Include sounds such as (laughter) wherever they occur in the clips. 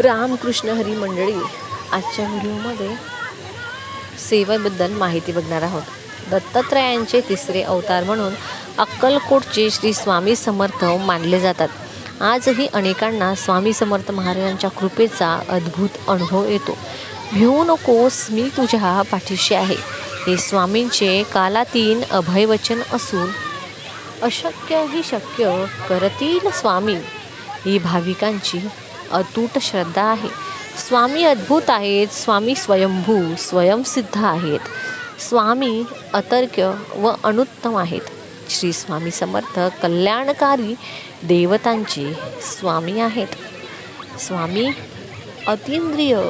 रामकृष्ण हरी मंडळी आजच्या व्हिडिओमध्ये सेवेबद्दल माहिती बघणार आहोत. दत्तात्रयांचे तिसरे अवतार म्हणून अक्कलकोटचे श्री स्वामी समर्थ मानले जातात. आजही अनेकांना स्वामी समर्थ महाराजांच्या कृपेचा अद्भुत अनुभव येतो. भिवू नकोस मी तुझ्या पाठीशी आहे. हे स्वामींचे कालातीन अभयवचन असून अशक्य ही शक्य करतील स्वामी ही भाविकांची अतूट श्रद्धा आहे. स्वामी अद्भुत आहेत स्वामी स्वयंभू स्वयंसिद्ध आहेत. स्वामी अतर्क्य व अनुत्तम आहेत. श्री स्वामी समर्थ कल्याणकारी देवतांचे स्वामी आहेत. स्वामी अतिंद्रिय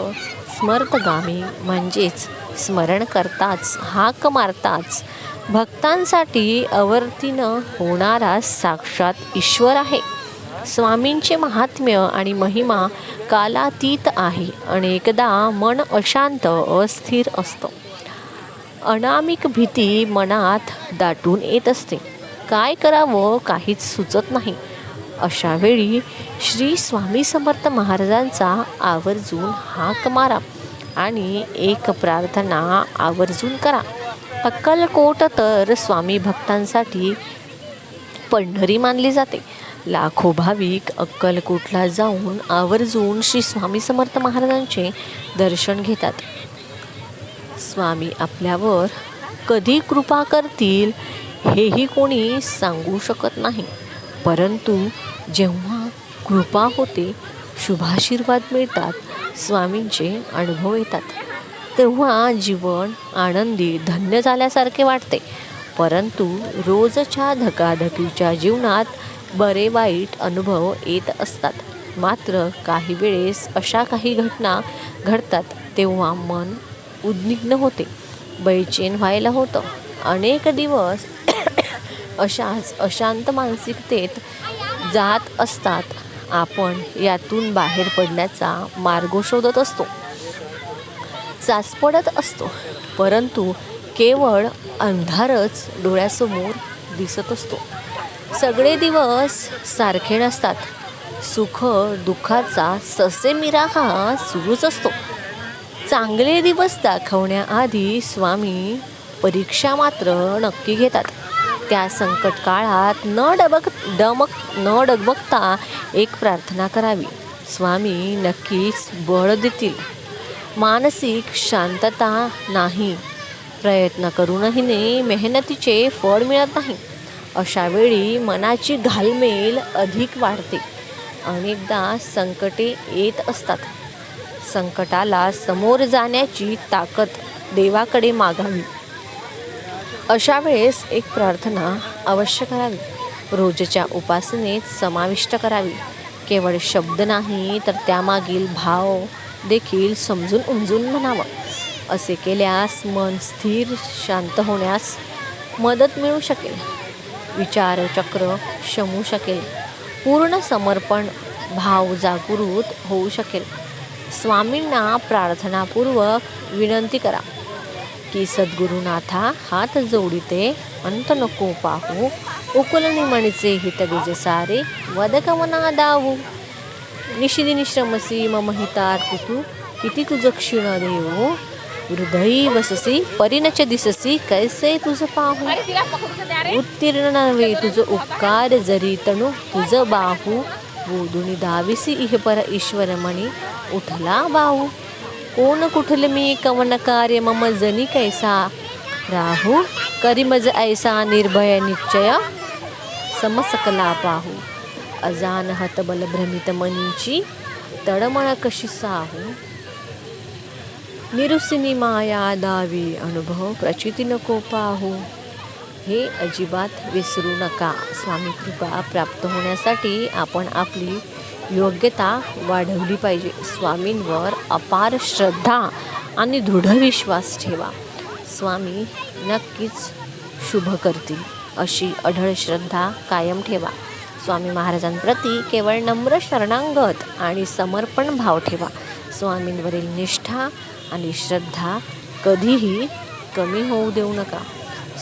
स्मर्तगामी म्हणजेच स्मरण करताच हाक मारताच भक्तांसाठी अवर्तीनं होणारा साक्षात ईश्वर आहे. स्वामींचे महात्म्य आणि महिमा कालातीत आहे अनेकदा मन अशांत अस्थिर असतं. अनामिक भीती मनात दाटून येत असते. काय करावं काहीच सुचत नाही. अशा वेळी श्री स्वामी समर्थ महाराजांचा आवर्जून हाक मारा आणि एक प्रार्थना आवर्जून करा. अक्कलकोट तर स्वामी भक्तांसाठी पंढरी मानली जाते. लाखो भाविक अक्कलकोटला जाऊन आवर्जून श्री स्वामी समर्थ महाराजांचे दर्शन घेतात. स्वामी आपल्यावर कधी कृपा करतील हेही कोणी सांगू शकत नाही. परंतु जेव्हा कृपा होते शुभाशीर्वाद मिळतात स्वामींचे अनुभव येतात. तेव्हा जीवन आनंदी धन्य झाल्यासारखे वाटते. परंतु रोजच्या धकाधकीच्या जीवनात बरे वाईट अनुभव येत असतात. मात्र काही वेळेस अशा काही घटना घडतात तेव्हा मन उद्विग्न होते. बैचेन व्हायला होतं. अनेक दिवस (coughs) अशाच अशांत मानसिकतेत जात असतात. आपण यातून बाहेर पडण्याचा मार्ग शोधत असतो. चाचपडत असतो. परंतु केवळ अंधारच डोळ्यासमोर दिसत असतो. सगळे दिवस सारखे नसतात. सुख दुःखाचा ससेमिरा हा सुरूच असतो. चांगले दिवस दाखवण्याआधी स्वामी परीक्षा मात्र नक्की घेतात. त्या संकट काळात न डबक डमक न डगमगता एक प्रार्थना करावी. स्वामी नक्कीच बळ देतील. मानसिक शांतता नाही. प्रयत्न करूनही मेहनतीचे फळ मिळत नाही. अशावेळी मनाची घालमेल अधिक वाढते. अनेकदा संकटे येत असतात. संकटाला समोर जाण्याची ताकद देवाकडे मागावी. अशा वेळेस एक प्रार्थना अवश्य करावी. रोजच्या उपासनेत समाविष्ट करावी. केवळ शब्द नाही तर त्यामागील भाव देखील समजून उमजून म्हणावं. असे केल्यास मन स्थिर शांत होण्यास मदत मिळू शकेल. विचारचक्र शमू शकेल. पूर्ण समर्पण भाव जागृत होऊ शकेल. स्वामींना प्रार्थनापूर्वक विनंती करा. की सद्गुरुनाथा हात जोडिते अंत नको पाहू. उकुलनी मणीचे हित बीज सारे वदकमना दावू. निशिदिनी श्रमसी मम हितार्थ तू किती तुझ क्षीण देऊ हृदयी वससी परिणच दिससी कैसे तुझं पाहू उत्तीर्ण नव्हे तुझं उपकार जरी तणू तुझं बाहू बोधुनी दाविसी इह पर ईश्वर मणी उठला बाहू कोण कुठले मी कवन कार्य मम जनी कैसा राहू करी मज ऐसा निर्भय निश्चय समसकला पाहू अजान हतबल भ्रमित मनीची तळमळ कशी साहू निरुसिनी माया दावी अनुभव प्रचिती नको पाहू हे अजिबात विसरू नका. स्वामी कृपा प्राप्त होण्यासाठी आपण आपली योग्यता वाढवली पाहिजे. स्वामींवर अपार श्रद्धा आणि दृढ विश्वास ठेवा. स्वामी नक्कीच शुभ करतील. अशी अढळ श्रद्धा कायम ठेवा. स्वामी महाराजांप्रती केवळ नम्र शरणांगत आणि समर्पण भाव ठेवा. स्वामींवरील निष्ठा आणि श्रद्धा कधीही कमी होऊ देऊ नका.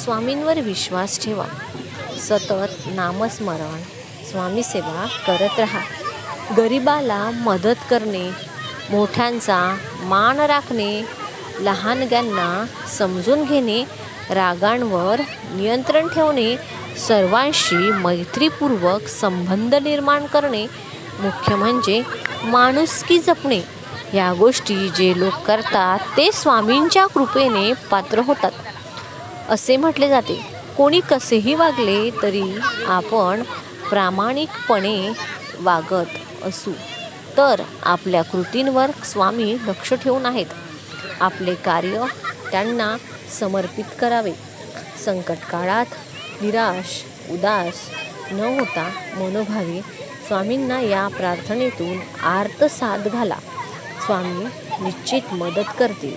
स्वामींवर विश्वास ठेवा. सतत नामस्मरण स्वामीसेवा करत राहा. गरिबाला मदत करणे मोठ्यांचा मान राखणे लहानग्यांना समजून घेणे रागांवर नियंत्रण ठेवणे सर्वांशी मैत्रीपूर्वक संबंध निर्माण करणे मुख्य म्हणजे माणुसकी जपणे. या गोष्टी जे लोक करतात ते स्वामींच्या कृपेने पात्र होतात. असे म्हटले जाते. कोणी कसेही वागले तरी आपण प्रामाणिकपणे वागत असू. तर आपल्या कृतींवर स्वामी लक्ष ठेवून आहेत. आपले कार्य त्यांना समर्पित करावे. संकट काळात निराश उदास न होता मनोभावी स्वामींना या प्रार्थनेतून आर्तसाद घाला. स्वामी निश्चित मदत करतील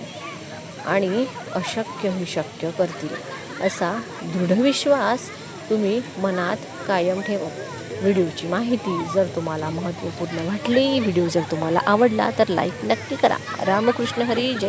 आणि अशक्यही शक्य करतील. असा दृढ विश्वास तुम्ही मनात कायम ठेवा. व्हिडिओची माहिती जर तुम्हाला महत्त्वपूर्ण वाटली व्हिडिओ जर तुम्हाला आवडला तर लाईक नक्की करा. रामकृष्ण हरी जय